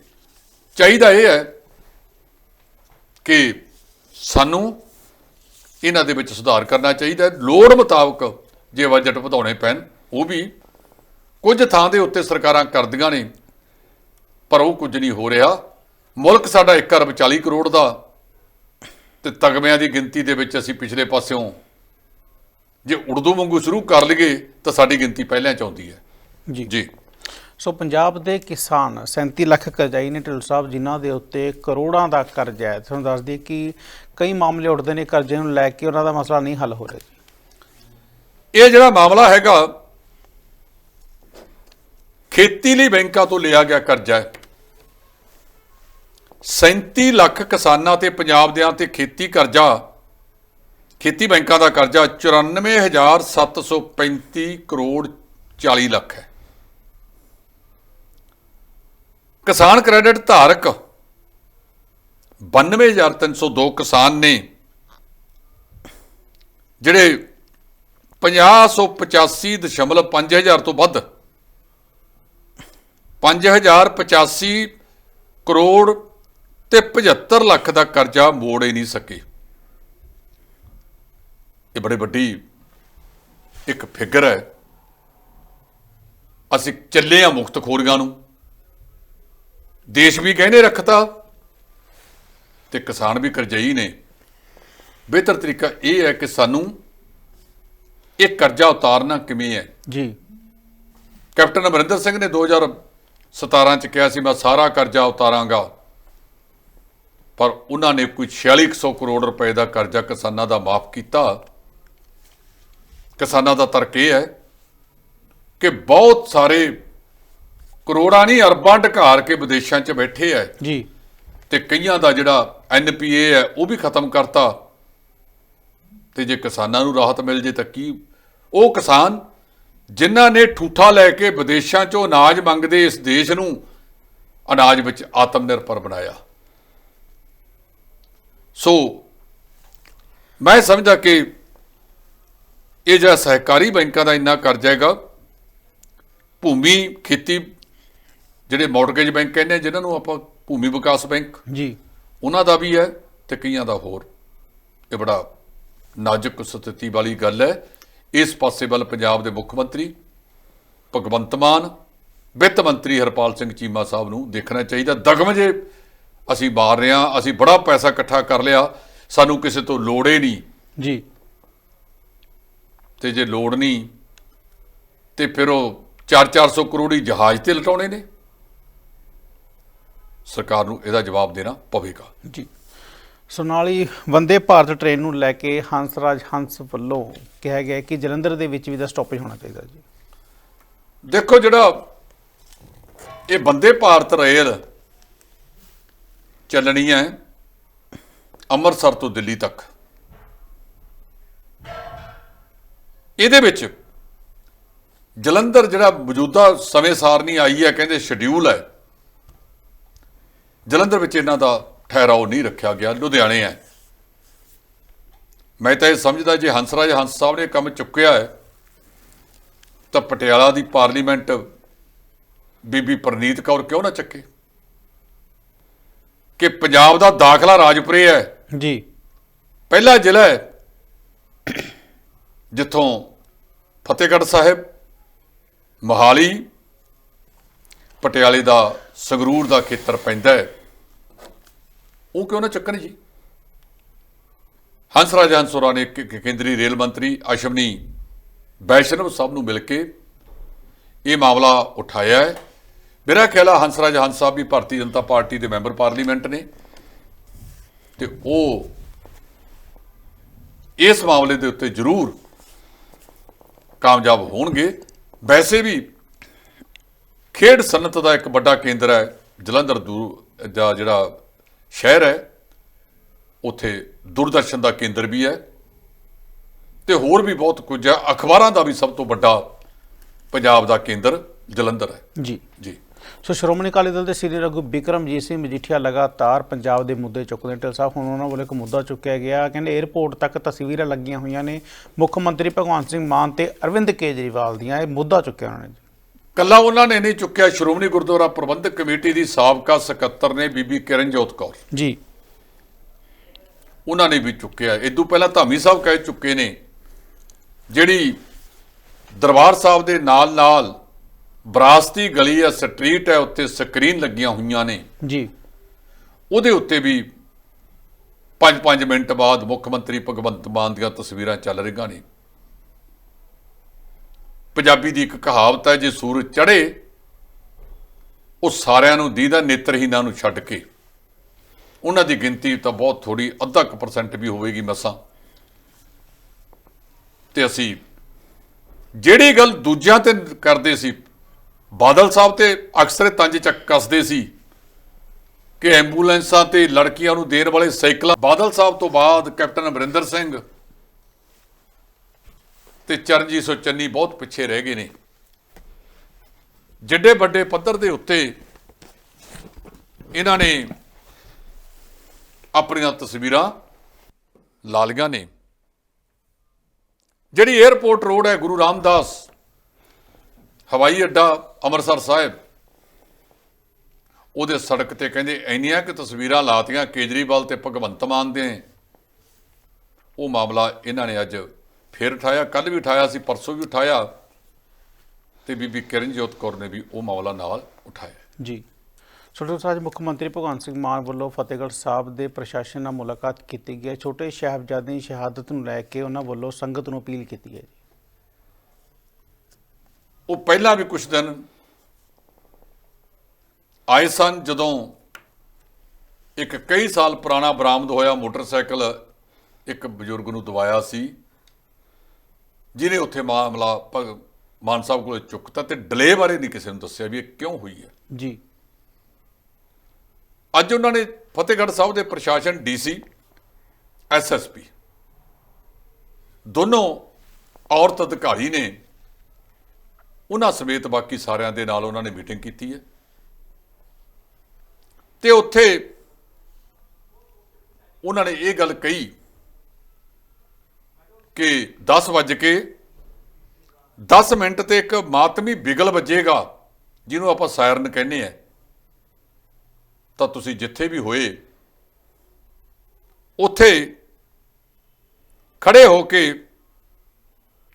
ਚਾਹੀਦਾ ਇਹ ਹੈ ਕਿ ਸਾਨੂੰ ਇਹਨਾਂ ਦੇ ਵਿੱਚ ਸੁਧਾਰ ਕਰਨਾ ਚਾਹੀਦਾ। ਲੋੜ ਮੁਤਾਬਕ ਜੇ ਬਜਟ ਵਧਾਉਣੇ ਪੈਣ ਉਹ ਵੀ ਕੁਝ ਥਾਂ ਦੇ ਉੱਤੇ ਸਰਕਾਰਾਂ ਕਰਦੀਆਂ ਨੇ ਪਰ ਉਹ ਕੁਝ ਨਹੀਂ ਹੋ ਰਿਹਾ। ਮੁਲਕ ਸਾਡਾ 1 ਅਰਬ 40 ਕਰੋੜ ਦਾ ਤੇ ਤਗਮਿਆਂ ਦੀ ਗਿਣਤੀ ਦੇ ਵਿੱਚ ਅਸੀਂ ਪਿਛਲੇ ਪਾਸਿਓਂ ਜੇ ਉਰਦੂ ਵਾਂਗੂ ਸ਼ੁਰੂ ਕਰ ਲਈਏ ਤਾਂ ਸਾਡੀ ਗਿਣਤੀ ਪਹਿਲਾਂ ਚ ਆਉਂਦੀ ਹੈ। ਜੀ। ਜੀ। ਸੋ ਪੰਜਾਬ ਦੇ ਕਿਸਾਨ 37 ਲੱਖ ਕਰਜ਼ਾਈ ਨੇ ਢਿੱਲ ਸਾਹਿਬ, ਜਿਨ੍ਹਾਂ ਦੇ ਉੱਤੇ ਕਰੋੜਾਂ ਦਾ ਕਰਜ਼ਾ ਹੈ। ਤੁਹਾਨੂੰ ਦੱਸ ਦਈਏ ਕਿ ਕਈ ਮਾਮਲੇ ਉੱਠਦੇ ਨੇ, ਕਰਜ਼ੇ ਨੂੰ ਲੈ ਕੇ ਉਹਨਾਂ ਦਾ ਮਸਲਾ ਨਹੀਂ ਹੱਲ ਹੋ ਰਿਹਾ ਇਹ ਜਿਹੜਾ ਮਾਮਲਾ ਹੈਗਾ, ਖੇਤੀ ਲਈ ਬੈਂਕਾਂ ਤੋਂ ਲਿਆ ਗਿਆ ਕਰਜ਼ਾ ਹੈ। 37 ਲੱਖ ਕਿਸਾਨਾਂ ਤੇ ਪੰਜਾਬ ਦਿਆਂ ਤੇ ਖੇਤੀ ਕਰਜ਼ਾ, ਖੇਤੀ ਬੈਂਕਾਂ ਦਾ ਕਰਜ਼ਾ 94735 ਕਰੋੜ 40 ਲੱਖ ਹੈ। ਕਿਸਾਨ ਕ੍ਰੈਡਿਟ ਧਾਰਕ 92302 ਕਿਸਾਨ ਨੇ ਜਿਹੜੇ 5085.5000 ਤੋਂ ਵੱਧ 5085 ਕਰੋੜ ਤੇ 75 ਲੱਖ ਦਾ ਕਰਜ਼ਾ ਮੋੜ ਹੀ ਨਹੀਂ ਸਕੇ। ਇਹ ਬੜੀ ਵੱਡੀ ਇੱਕ ਫਿਗਰ ਹੈ। ਅਸੀਂ ਚੱਲੇ ਆ ਮੁਕਤ ਖੋਰੀਆਂ ਨੂੰ। ਦੇਸ਼ ਵੀ ਕਹਿੰਦੇ ਰੱਖਤਾ ਤੇ ਕਿਸਾਨ ਵੀ ਕਰਜ਼ਈ ਨੇ। ਬਿਹਤਰ ਤਰੀਕਾ ਇਹ ਹੈ ਕਿ ਸਾਨੂੰ ਇਹ ਕਰਜ਼ਾ ਉਤਾਰਨਾ ਕਿਵੇਂ ਹੈ? ਜੀ। ਕੈਪਟਨ ਅਮਰਿੰਦਰ ਸਿੰਘ ਨੇ 2017 ਚ ਕਿਹਾ ਸੀ ਮੈਂ ਸਾਰਾ ਕਰਜ਼ਾ ਉਤਾਰਾਂਗਾ। ਪਰ ਉਹਨਾਂ ਨੇ ਕੋਈ 4600 ਕਰੋੜ ਰੁਪਏ ਦਾ ਕਰਜ਼ਾ ਕਿਸਾਨਾਂ ਦਾ ਮਾਫ ਕੀਤਾ। ਕਿਸਾਨਾਂ ਦਾ ਤਰਕ ਇਹ ਹੈ ਕਿ ਬਹੁਤ ਸਾਰੇ ਕਰੋੜਾਂ ਨਹੀਂ ਅਰਬਾਂ ਢਕਾਰ ਕੇ ਵਿਦੇਸ਼ਾਂ 'ਚ ਬੈਠੇ ਹੈ ਜੀ। ਤੇ ਕਈਆਂ ਦਾ ਜਿਹੜਾ ਐਨਪੀਏ ਹੈ ਉਹ ਵੀ ਖਤਮ ਕਰਤਾ। ਤੇ ਜੇ ਕਿਸਾਨਾਂ ਨੂੰ ਰਾਹਤ ਮਿਲ ਜੇ ਤਾਂ ਕੀ? ਉਹ ਕਿਸਾਨ ਜਿਨ੍ਹਾਂ ਨੇ ਠੂਠਾ ਲੈ ਕੇ ਵਿਦੇਸ਼ਾਂ 'ਚੋਂ ਅਨਾਜ ਮੰਗਦੇ ਇਸ ਦੇਸ਼ ਨੂੰ ਅਨਾਜ ਵਿੱਚ ਆਤਮ ਨਿਰਭਰ ਬਣਾਇਆ। ਸੋ ਮੈਂ ਸਮਝਦਾ ਕਿ ਇਹ ਜਿਹੜਾ ਸਹਿਕਾਰੀ ਬੈਂਕਾਂ ਦਾ ਇੰਨਾ ਕਰਜ਼ਾ ਹੈਗਾ ਭੂਮੀ ਖੇਤੀ ਜਿਹੜੇ ਮਾਰਗੇਜ ਬੈਂਕ ਕਹਿੰਦੇ ਜਿਨ੍ਹਾਂ ਨੂੰ ਆਪਾਂ ਭੂਮੀ ਵਿਕਾਸ ਬੈਂਕ ਜੀ। ਉਹਨਾਂ ਦਾ ਵੀ ਹੈ ਤੇ ਕਈਆਂ ਦਾ ਹੋਰ। ਇਹ ਬੜਾ ਨਾਜ਼ੁਕ ਸਥਿਤੀ ਵਾਲੀ ਗੱਲ ਹੈ। ਇਸ ਪਾਸੇ ਵੱਲ ਪੰਜਾਬ ਦੇ ਮੁੱਖ ਮੰਤਰੀ ਭਗਵੰਤ ਮਾਨ ਵਿੱਤ ਮੰਤਰੀ ਹਰਪਾਲ ਸਿੰਘ ਚੀਮਾ ਸਾਹਿਬ ਨੂੰ ਦੇਖਣਾ ਚਾਹੀਦਾ। ਦਗਮ ਜੇ ਅਸੀਂ ਮਾਰ ਰਹੇ ਹਾਂ ਅਸੀਂ ਬੜਾ ਪੈਸਾ ਇਕੱਠਾ ਕਰ ਲਿਆ ਸਾਨੂੰ ਕਿਸੇ ਤੋਂ ਲੋੜ ਹੀ ਨਹੀਂ। ਜੀ। ਤੇ ਜੇ ਲੋੜ ਨਹੀਂ ਤੇ ਫਿਰ ਉਹ 4-400 ਕਰੋੜੀ ਜਹਾਜ਼ ਤੇ ਲਟਾਉਣੇ ਨੇ। ਸਰਕਾਰ ਨੂੰ ਇਹਦਾ ਜਵਾਬ ਦੇਣਾ ਪਵੇਗਾ। ਜੀ। ਸੋਨਾਲੀ ਵੰਦੇ ਭਾਰਤ ਟ੍ਰੇਨ ਨੂੰ ਲੈ ਕੇ ਹੰਸਰਾਜ ਹੰਸ ਵੱਲੋਂ ਕਿਹਾ ਗਿਆ ਕਿ ਜਲੰਧਰ ਦੇ ਵਿੱਚ ਵੀ ਦਾ ਸਟਾਪੇਜ ਹੋਣਾ ਚਾਹੀਦਾ ਜੀ। ਦੇਖੋ ਜਿਹੜਾ ਇਹ ਬੰਦੇ ਭਾਰਤ ਰੇਲ ਚੱਲਣੀ ਹੈ ਅੰਮ੍ਰਿਤਸਰ ਤੋਂ ਦਿੱਲੀ ਤੱਕ। ਇਹਦੇ ਵਿੱਚ ਜਲੰਧਰ ਜਿਹੜਾ ਮੌਜੂਦਾ ਸਮੇਂ ਸਾਰਨੀ ਆਈ ਹੈ ਕਹਿੰਦੇ ਸ਼ਡਿਊਲ ਹੈ ਜਲੰਧਰ ਵਿੱਚ ਇਹਨਾਂ ਦਾ ਠਹਿਰਾਓ ਨਹੀਂ ਰੱਖਿਆ ਗਿਆ ਲੁਧਿਆਣੇ ਹੈ। ਮੈਂ ਤਾਂ ਇਹ ਸਮਝਦਾ ਜੇ ਹੰਸਰਾਜ ਹੰਸ ਸਾਹਿਬ ਨੇ ਕੰਮ ਚੁੱਕਿਆ ਹੈ ਤਾਂ ਪਟਿਆਲਾ ਦੀ ਪਾਰਲੀਮੈਂਟ ਬੀਬੀ ਪ੍ਰਨੀਤ ਕੌਰ ਕਿਉਂ ਨਾ ਚੱਕੇ? ਕਿ ਪੰਜਾਬ ਦਾ ਦਾਖਲਾ ਰਾਜਪੁਰੇ ਹੈ। ਜੀ। ਪਹਿਲਾ ਜ਼ਿਲ੍ਹਾ ਹੈ ਜਿੱਥੋਂ ਫਤਿਹਗੜ੍ਹ ਸਾਹਿਬ ਮੋਹਾਲੀ ਪਟਿਆਲੇ ਦਾ ਸੰਗਰੂਰ ਦਾ ਖੇਤਰ ਪੈਂਦਾ ਹੈ। ਉਹ ਕਿਉਂ ਨਾ ਚੱਕਣ ਜੀ? ਹੰਸਰਾਜ ਹੰਸੋਰਾ ਨੇ ਕੇਂਦਰੀ ਰੇਲ ਮੰਤਰੀ ਅਸ਼ਵਨੀ ਵੈਸ਼ਨਵ ਸਾਹਿਬ ਨੂੰ ਮਿਲ ਕੇ ਇਹ ਮਾਮਲਾ ਉਠਾਇਆ ਹੈ। ਮੇਰਾ ਖਿਆਲ ਹੈ ਹੰਸਰਾਜ ਹੰਸ ਸਾਹਿਬ ਵੀ ਭਾਰਤੀ ਜਨਤਾ ਪਾਰਟੀ ਦੇ ਮੈਂਬਰ ਪਾਰਲੀਮੈਂਟ ਨੇ ਤੇ ਉਹ ਇਸ ਮਾਮਲੇ ਦੇ ਉੱਤੇ ਜ਼ਰੂਰ ਕਾਮਯਾਬ ਹੋਣਗੇ। ਵੈਸੇ ਵੀ ਖੇਡ ਸਨਅਤ ਦਾ ਇੱਕ ਵੱਡਾ ਕੇਂਦਰ ਹੈ ਜਲੰਧਰ ਦੂਰ ਦਾ ਜਿਹੜਾ ਸ਼ਹਿਰ ਹੈ ਉੱਥੇ ਦੂਰਦਰਸ਼ਨ ਦਾ ਕੇਂਦਰ ਵੀ ਹੈ ਤੇ ਹੋਰ ਵੀ ਬਹੁਤ ਕੁਝ ਹੈ। ਅਖਬਾਰਾਂ ਦਾ ਵੀ ਸਭ ਤੋਂ ਵੱਡਾ ਪੰਜਾਬ ਦਾ ਕੇਂਦਰ ਜਲੰਧਰ ਹੈ। ਜੀ। ਜੀ। ਸੋ ਸ਼੍ਰੋਮਣੀ ਅਕਾਲੀ ਦਲ ਦੇ ਸੀਨੀਅਰ ਆਗੂ ਬਿਕਰਮਜੀਤ ਸਿੰਘ ਮਜੀਠੀਆ ਲਗਾਤਾਰ ਪੰਜਾਬ ਦੇ ਮੁੱਦੇ ਚੁੱਕਦੇ ਨੇ। ਟਿਲ ਸਾਹਿਬ ਹੁਣ ਉਹਨਾਂ ਵੱਲੋਂ ਇੱਕ ਮੁੱਦਾ ਚੁੱਕਿਆ ਗਿਆ ਕਹਿੰਦੇ 에ਅਰਪੋਰਟ ਤੱਕ ਤਸਵੀਰਾਂ ਲੱਗੀਆਂ ਹੋਈਆਂ ਨੇ। ਮੁੱਖ ਮੰਤਰੀ ਭਗਵੰਤ ਸਿੰਘ ਮਾਨ ਤੇ ਅਰਵਿੰਦ ਕੇਜਰੀਵਾਲ ਦੀਆਂ ਇਹ ਮੁੱਦਾ ਚੁੱਕਿਆ ਉਹਨਾਂ ਨੇ। ਕੱਲਾ ਉਹਨਾਂ ਨੇ ਨਹੀਂ ਚੁੱਕਿਆ ਸ਼੍ਰੋਮਣੀ ਗੁਰਦੁਆਰਾ ਪ੍ਰਬੰਧਕ ਕਮੇਟੀ ਦੀ ਸਾਬਕਾ ਸਕੱਤਰ ਨੇ ਬੀਬੀ ਕਿਰਨਜੋਤ ਕੌਰ। ਜੀ। ਉਹਨਾਂ ਨੇ ਵੀ ਚੁੱਕਿਆ। ਇਦੋਂ ਪਹਿਲਾਂ ਧਾਮੀ ਸਾਹਿਬ ਕਹਿ ਚੁੱਕੇ ਨੇ ਜਿਹੜੀ ਦਰਬਾਰ ਸਾਹਿਬ ਦੇ ਨਾਲ ਨਾਲ ਬਰਾਸਤੀ ਗਲੀ ਆ ਸਟਰੀਟ ਹੈ ਉੱਤੇ ਸਕਰੀਨ ਲੱਗੀਆਂ ਹੋਈਆਂ ਨੇ। ਜੀ। ਉਹਦੇ ਉੱਤੇ ਵੀ 5-5 ਮਿੰਟ ਬਾਅਦ ਮੁੱਖ ਮੰਤਰੀ ਭਗਵੰਤ ਮਾਨ ਦੀਆਂ ਤਸਵੀਰਾਂ ਚੱਲ ਰਹੀਆਂ ਨੇ। ਪੰਜਾਬੀ ਦੀ ਇੱਕ ਕਹਾਵਤ ਹੈ, ਜੇ ਸੂਰਜ ਚੜ੍ਹੇ, ਉਹ ਸਾਰਿਆਂ ਨੂੰ ਦੀਦਾ ਨੇਤਰਹੀਨਾਂ ਨੂੰ ਛੱਡ ਕੇ। ਉਹਨਾਂ ਦੀ ਗਿਣਤੀ ਤਾਂ ਬਹੁਤ ਥੋੜੀ ਅੱਧਾ ਕੁ ਪਰਸੈਂਟ ਵੀ ਹੋਵੇਗੀ ਮਸਾਂ। ਤੇ ਅਸੀਂ ਜਿਹੜੀ ਗੱਲ ਦੂਜਿਆਂ ਤੇ ਕਰਦੇ ਸੀ, ਬਾਦਲ ਸਾਹਿਬ ਤੇ ਅਕਸਰ ਤੰਜ ਚੱਕ ਕੱਸਦੇ ਸੀ ਕਿ ਐਂਬੂਲੈਂਸਾਂ ਤੇ ਲੜਕੀਆਂ ਨੂੰ ਦੇਣ ਵਾਲੇ ਸਾਈਕਲਾਂ। ਬਾਦਲ ਸਾਹਿਬ ਤੋਂ ਬਾਅਦ ਕੈਪਟਨ ਅਮਰਿੰਦਰ ਸਿੰਘ ਤੇ ਚਰਨਜੀਤ ਸਿੰਘ ਚੰਨੀ ਬਹੁਤ ਪਿੱਛੇ ਰਹਿ ਗਏ ਨੇ। ਜਿੱਡੇ ਵੱਡੇ ਪੱਧਰ ਦੇ ਉੱਤੇ ਇਹਨਾਂ ਨੇ ਆਪਣੀਆਂ ਤਸਵੀਰਾਂ ਲਾ ਲਈਆਂ ਨੇ। ਜਿਹੜੀ 에ਅਰਪੋਰਟ ਰੋਡ ਹੈ, ਗੁਰੂ ਰਾਮਦਾਸ ਹਵਾਈ ਅੱਡਾ ਅੰਮ੍ਰਿਤਸਰ ਸਾਹਿਬ, ਉਹਦੇ ਸੜਕ ਤੇ ਕਹਿੰਦੇ ਇੰਨੀਆਂ ਕਿ ਤਸਵੀਰਾਂ ਲਾਤੀਆਂ, ਕੇਜਰੀਵਾਲ ਤੇ ਭਗਵੰਤ ਮਾਨ ਦੇ। ਉਹ ਮਾਮਲਾ ਇਹਨਾਂ ਨੇ ਅੱਜ ਫੇਰ ਉਠਾਇਆ ਕੱਲ ਵੀ ਉਠਾਇਆ ਸੀ ਪਰਸੋਂ ਵੀ ਉਠਾਇਆ। ਤੇ ਬੀਬੀ ਕਿਰਨਜੋਤ ਕੌਰ ਨੇ ਵੀ ਉਹ ਮਾਮਲਾ ਨਾਲ ਉਠਾਇਆ। ਜੀ। ਛੋਟੇ ਸਾਹਿਬ ਮੁੱਖ ਮੰਤਰੀ ਭਗਵੰਤ ਸਿੰਘ ਮਾਨ ਵੱਲੋਂ ਫਤਿਹਗੜ੍ਹ ਸਾਹਿਬ ਦੇ ਪ੍ਰਸ਼ਾਸਨ ਨਾਲ ਮੁਲਾਕਾਤ ਕੀਤੀ ਗਈ ਹੈ। ਛੋਟੇ ਸਾਹਿਬਜ਼ਾਦੇ ਦੀ ਸ਼ਹਾਦਤ ਨੂੰ ਲੈ ਕੇ ਉਹਨਾਂ ਵੱਲੋਂ ਸੰਗਤ ਨੂੰ ਅਪੀਲ ਕੀਤੀ ਹੈ ਜੀ। ਉਹ ਪਹਿਲਾਂ ਵੀ ਕੁਝ ਦਿਨ ਆਏ ਸਨ ਜਦੋਂ ਇੱਕ ਕਈ ਸਾਲ ਪੁਰਾਣਾ ਬਰਾਮਦ ਹੋਇਆ ਮੋਟਰਸਾਈਕਲ ਇੱਕ ਬਜ਼ੁਰਗ ਨੂੰ ਦਵਾਇਆ ਸੀ। ਜਿਹਨੇ ਉੱਥੇ ਮਾਮਲਾ ਮਾਨ ਸਾਹਿਬ ਕੋਲ ਚੁੱਕਤਾ ਤੇ ਡਿਲੇ ਬਾਰੇ ਨਹੀਂ ਕਿਸੇ ਨੂੰ ਦੱਸਿਆ ਵੀ ਇਹ ਕਿਉਂ ਹੋਈ ਹੈ। ਜੀ। ਅੱਜ ਉਹਨਾਂ ਨੇ ਫਤਿਹਗੜ੍ਹ ਸਾਹਿਬ ਦੇ ਪ੍ਰਸ਼ਾਸਨ ਡੀਸੀ ਐਸਐਸਪੀ ਦੋਨੋਂ ਔਰਤ ਅਧਿਕਾਰੀ ਨੇ ਉਹਨਾਂ ਸਮੇਤ ਬਾਕੀ ਸਾਰਿਆਂ ਦੇ ਨਾਲ ਉਹਨਾਂ ਨੇ ਮੀਟਿੰਗ ਕੀਤੀ ਹੈ। ਤੇ ਉੱਥੇ ਉਹਨਾਂ ਨੇ ਇਹ ਗੱਲ ਕਹੀ ਕਿ 10 ਵਜੇ ਕੇ 10 ਮਿੰਟ ਤੇ ਇੱਕ ਮਾਤਮੀ ਬਿਗਲ ਵੱਜੇਗਾ, ਜਿਹਨੂੰ ਆਪਾਂ ਸਾਇਰਨ ਕਹਿੰਦੇ ਆ। ਤਾਂ ਤੁਸੀਂ ਜਿੱਥੇ ਵੀ ਹੋਏ, ਉੱਥੇ ਖੜੇ ਹੋ ਕੇ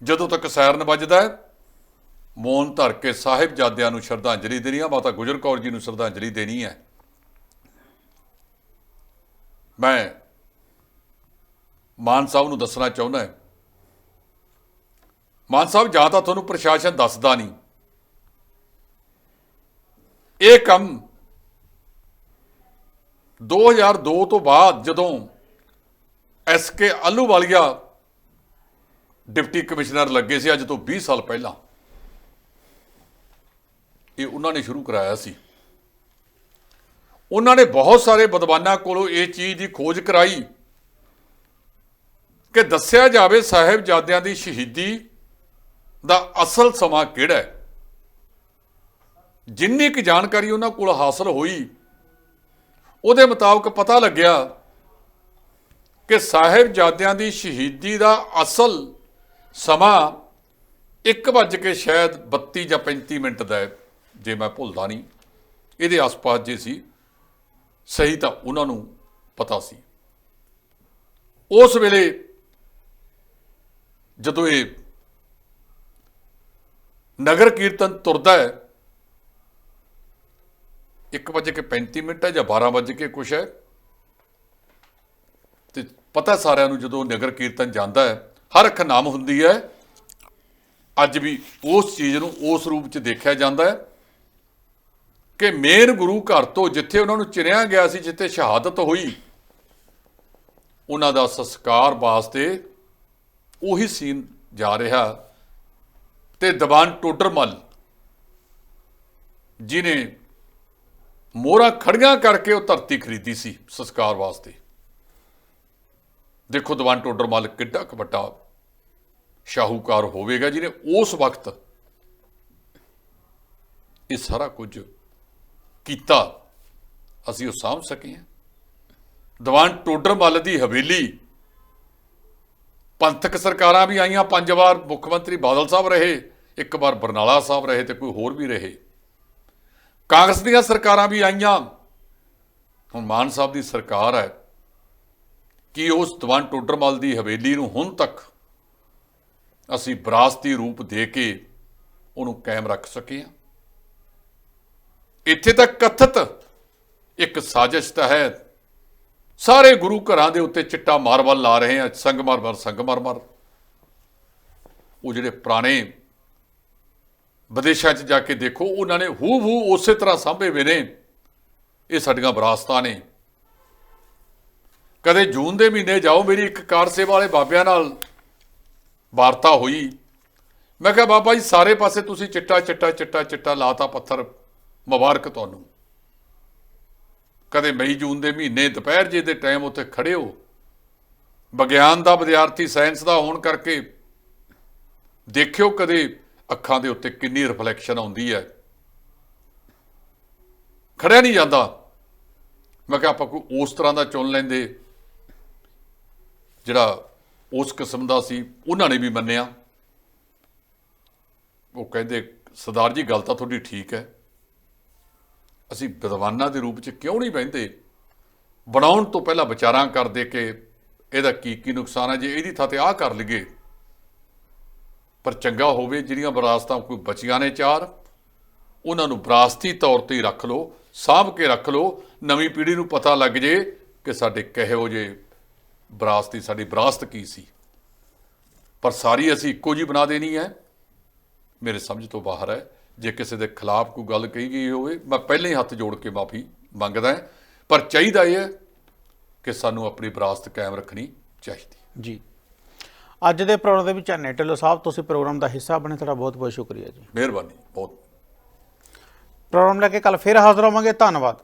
ਜਦੋਂ ਤੱਕ ਸਾਇਰਨ ਵੱਜਦਾ ਹੈ ਮੌਨ ਧਰ ਕੇ ਸਾਹਿਬਜ਼ਾਦਿਆਂ ਨੂੰ ਸ਼ਰਧਾਂਜਲੀ ਦੇਣੀ ਆ, ਮਾਤਾ ਗੁਜਰ ਕੌਰ ਜੀ ਨੂੰ ਸ਼ਰਧਾਂਜਲੀ ਦੇਣੀ ਹੈ। ਮੈਂ ਮਾਨ ਸਾਹਿਬ ਨੂੰ ਦੱਸਣਾ ਚਾਹੁੰਦਾ ਹਾਂ ਮਾਨ ਸਾਹਿਬ, ਜਾਂ ਤਾਂ ਤੁਹਾਨੂੰ ਪ੍ਰਸ਼ਾਸਨ ਦੱਸਦਾ ਨਹੀਂ। ਇਹ ਕੰਮ 2002 ਤੋਂ ਬਾਅਦ ਜਦੋਂ S K Ahluwalia deputy commissioner ਲੱਗੇ ਸੀ, ਅੱਜ ਤੋਂ 20 ਸਾਲ ਪਹਿਲਾਂ, ਇਹ ਉਹਨਾਂ ਨੇ ਸ਼ੁਰੂ ਕਰਾਇਆ ਸੀ। ਉਹਨਾਂ ਨੇ ਬਹੁਤ ਸਾਰੇ ਵਿਦਵਾਨਾਂ ਕੋਲੋਂ ਇਹ ਚੀਜ਼ ਦੀ ਖੋਜ ਕਰਾਈ ਕਿ ਦੱਸਿਆ ਜਾਵੇ ਸਾਹਿਬਜ਼ਾਦਿਆਂ ਦੀ ਸ਼ਹੀਦੀ ਦਾ ਅਸਲ ਸਮਾਂ ਕਿਹੜਾ ਹੈ? ਜਿੰਨੀ ਕੁ ਜਾਣਕਾਰੀ ਉਹਨਾਂ ਕੋਲ ਹਾਸਲ ਹੋਈ, ਉਹਦੇ ਮੁਤਾਬਕ ਪਤਾ ਲੱਗਿਆ ਕਿ ਸਾਹਿਬਜ਼ਾਦਿਆਂ ਦੀ ਸ਼ਹੀਦੀ ਦਾ ਅਸਲ ਸਮਾਂ 1 ਵੱਜ ਕੇ ਸ਼ਾਇਦ 32 ਜਾਂ 35 ਮਿੰਟ ਦਾ ਜੇ ਮੈਂ ਭੁੱਲਦਾ ਨਹੀਂ। ਇਹਦੇ ਆਸ-ਪਾਸ ਜੇ ਸੀ, ਸਹੀ ਤਾਂ ਉਹਨਾਂ ਨੂੰ ਪਤਾ ਸੀ। ਉਸ ਵੇਲੇ ਜਦੋਂ ਇਹ ਨਗਰ ਕੀਰਤਨ ਤੁਰਦਾ ਹੈ। 1 ਕੇ 35 ਮਿੰਟ ਹੈ ਜਾਂ 12 ਵਜੇ ਕੇ ਕੁਛ ਹੈ। ਤੇ ਪਤਾ ਸਾਰਿਆਂ ਨੂੰ ਜਦੋਂ ਨਗਰ ਕੀਰਤਨ ਜਾਂਦਾ ਹੈ, ਹਰ ਇੱਕ ਨਾਮ ਹੁੰਦੀ ਹੈ। ਅੱਜ ਵੀ ਉਸ ਚੀਜ਼ ਨੂੰ ਉਸ ਰੂਪ 'ਚ ਦੇਖਿਆ ਜਾਂਦਾ ਹੈ ਕਿ ਮੇਨ ਗੁਰੂ ਘਰ ਤੋਂ ਜਿੱਥੇ ਉਹਨਾਂ ਨੂੰ ਚਿਰਿਆ ਗਿਆ ਸੀ, ਜਿੱਥੇ ਸ਼ਹਾਦਤ ਹੋਈ, ਉਹਨਾਂ ਦਾ ਸੰਸਕਾਰ ਵਾਸਤੇ ਉਹੀ ਸੀਨ ਜਾ ਰਿਹਾ। ਤੇ ਦੀਵਾਨ ਟੋਡਰਮਲ ਜਿਨੇ ਮੋਹਰਾਂ ਖੜੀਆਂ ਕਰਕੇ ਉਹ ਧਰਤੀ ਖਰੀਦੀ ਸੀ ਸੰਸਕਾਰ ਵਾਸਤੇ। ਦੇਖੋ ਦੀਵਾਨ ਟੋਡਰਮਲ ਕਿੱਡਾ ਕੁ ਵੱਡਾ ਸ਼ਾਹੂਕਾਰ ਹੋਵੇਗਾ ਜਿਹਨੇ ਉਸ ਵਕਤ ਇਹ ਸਾਰਾ ਕੁਝ ਕੀਤਾ। ਅਸੀਂ ਉਹ ਸਾਂਭ ਸਕੇ ਹਾਂ। ਦੀਵਾਨ ਟੋਡਰਮਲ ਦੀ ਹਵੇਲੀ ਪੰਥਕ ਸਰਕਾਰਾਂ ਵੀ ਆਈਆਂ। ਪੰਜ ਵਾਰ ਮੁੱਖ ਮੰਤਰੀ ਬਾਦਲ ਸਾਹਿਬ ਰਹੇ। ਇੱਕ ਵਾਰ ਬਰਨਾਲਾ ਸਾਹਿਬ ਰਹੇ ਤੇ ਕੋਈ ਹੋਰ ਵੀ ਰਹੇ। ਕਾਂਗਰਸ ਦੀਆਂ ਸਰਕਾਰਾਂ ਵੀ ਆਈਆਂ। ਹੁਣ ਮਾਨ ਸਾਹਿਬ ਦੀ ਸਰਕਾਰ ਹੈ ਕਿ ਉਸ ਦੀਵਾਨ ਟੋਡਰਮਲ ਦੀ ਹਵੇਲੀ ਨੂੰ ਹੁਣ ਤੱਕ ਅਸੀਂ ਵਿਰਾਸਤੀ ਰੂਪ ਦੇ ਕੇ ਉਹਨੂੰ ਕਾਇਮ ਰੱਖ ਸਕੇ ਹਾਂ। ਇੱਥੇ ਤੱਕ ਕਥਿਤ ਇੱਕ ਸਾਜ਼ਿਸ਼ ਤਾਂ ਹੈ, ਸਾਰੇ ਗੁਰੂ ਘਰਾਂ ਦੇ ਉੱਤੇ ਚਿੱਟਾ ਮਾਰਬਲ ਲਾ ਰਹੇ ਆ ਸੰਗਮਰਮਰ ਸੰਗਮਰਮਰ। ਉਹ ਜਿਹੜੇ ਪੁਰਾਣੇ ਵਿਦੇਸ਼ਾਂ 'ਚ ਜਾ ਕੇ ਦੇਖੋ, ਉਹਨਾਂ ਨੇ ਹੂ ਹੂ ਉਸੇ ਤਰ੍ਹਾਂ ਸਾਂਭੇ ਹੋਏ ਨੇ। ਇਹ ਸਾਡੀਆਂ ਵਿਰਾਸਤਾਂ ਨੇ। ਕਦੇ ਜੂਨ ਦੇ ਮਹੀਨੇ ਜਾਓ, ਮੇਰੀ ਇੱਕ ਕਾਰ ਸੇਵਾ ਵਾਲੇ ਬਾਬਿਆਂ ਨਾਲ ਵਾਰਤਾ ਹੋਈ। ਮੈਂ ਕਿਹਾ, ਬਾਬਾ ਜੀ, ਸਾਰੇ ਪਾਸੇ ਤੁਸੀਂ ਚਿੱਟਾ ਚਿੱਟਾ ਚਿੱਟਾ ਚਿੱਟਾ ਲਾਤਾ ਪੱਥਰ ਮੁਬਾਰਕ ਤੁਹਾਨੂੰ। ਕਦੇ ਮਈ, ਜੂਨ ਦੇ ਮਹੀਨੇ, ਦੁਪਹਿਰ ਜੇ ਦੇ ਟਾਈਮ ਉੱਥੇ ਖੜੇ ਹੋ। ਵਿਗਿਆਨ ਦਾ, ਵਿਦਿਆਰਥੀ ਸਾਇੰਸ ਦਾ ਹੋਣ ਕਰਕੇ ਦੇਖਿਓ ਕਦੇ ਅੱਖਾਂ ਦੇ ਉੱਤੇ ਕਿੰਨੀ ਰਿਫਲੈਕਸ਼ਨ ਆਉਂਦੀ ਹੈ। ਖੜਿਆ ਨਹੀਂ ਜਾਂਦਾ। ਮੈਂ ਕਿਹਾ ਆਪਾਂ ਕੋਈ ਉਸ ਤਰ੍ਹਾਂ ਦਾ ਚੁਣ ਲੈਂਦੇ। ਜਿਹੜਾ ਉਸ ਕਿਸਮ ਦਾ ਸੀ, ਉਹਨਾਂ ਨੇ ਵੀ ਮੰਨਿਆ। ਉਹ ਕਹਿੰਦੇ, ਸਰਦਾਰ ਜੀ, ਗੱਲ ਤਾਂ ਤੁਹਾਡੀ ਠੀਕ ਹੈ। ਅਸੀਂ ਵਿਦਵਾਨਾਂ ਦੇ ਰੂਪ 'ਚ ਕਿਉਂ ਨਹੀਂ ਬਹਿੰਦੇ? ਬਣਾਉਣ ਤੋਂ ਪਹਿਲਾਂ ਵਿਚਾਰਾਂ ਕਰਦੇ ਕਿ ਇਹਦਾ ਕੀ ਕੀ ਨੁਕਸਾਨ ਹੈ? ਜੇ ਇਹਦੀ ਥਾਂ ਤੇ ਆਹ ਕਰ ਲਈਏ ਪਰ ਚੰਗਾ ਹੋਵੇ ਜਿਹੜੀਆਂ ਵਿਰਾਸਤਾਂ ਕੋਈ ਬਚੀਆਂ ਨੇ ਚਾਰ, ਉਹਨਾਂ ਨੂੰ ਵਿਰਾਸਤੀ ਤੌਰ ਤੇ ਹੀ ਰੱਖ ਲਓ, ਸਾਂਭ ਕੇ ਰੱਖ ਲਓ, ਨਵੀਂ ਪੀੜ੍ਹੀ ਨੂੰ ਪਤਾ ਲੱਗ ਜੇ ਕਿ ਸਾਡੇ ਕਿਹੋ ਜੇ ਵਿਰਾਸਤੀ, ਸਾਡੀ ਵਿਰਾਸਤ ਕੀ ਸੀ। ਪਰ ਸਾਰੀ ਅਸੀਂ ਇੱਕੋ ਜੀ ਬਣਾ ਦੇਣੀ ਹੈ। ਮੇਰੇ ਸਮਝ ਤੋਂ ਬਾਹਰ ਹੈ, ਜੇ ਕਿਸੇ ਦੇ ਖਿਲਾਫ ਕੋਈ ਗੱਲ ਕਹੀ ਗਈ ਹੋਵੇ, ਮੈਂ ਪਹਿਲਾਂ ਹੀ ਹੱਥ ਜੋੜ ਕੇ ਮਾਫੀ ਮੰਗਦਾ ਪਰ ਚਾਹੀਦਾ ਇਹ ਹੈ ਕਿ ਸਾਨੂੰ ਆਪਣੀ ਵਿਰਾਸਤ ਕਾਇਮ ਰੱਖਣੀ ਚਾਹੀਦੀ ਜੀ। ਅੱਜ ਦੇ ਪ੍ਰੋਗਰਾਮ ਦੇ ਵਿੱਚ ਅੰਨੇ ਢਿੱਲੋਂ ਸਾਹਿਬ ਤੁਸੀਂ ਪ੍ਰੋਗਰਾਮ ਦਾ ਹਿੱਸਾ ਬਣੇ ਤੁਹਾਡਾ ਬਹੁਤ ਬਹੁਤ ਸ਼ੁਕਰੀਆ ਜੀ। ਮਿਹਰਬਾਨੀ ਬਹੁਤ। ਪ੍ਰੋਗਰਾਮ ਲੈ ਕੇ ਕੱਲ ਫਿਰ ਹਾਜ਼ਰ ਹੋਵਾਂਗੇ ਧੰਨਵਾਦ।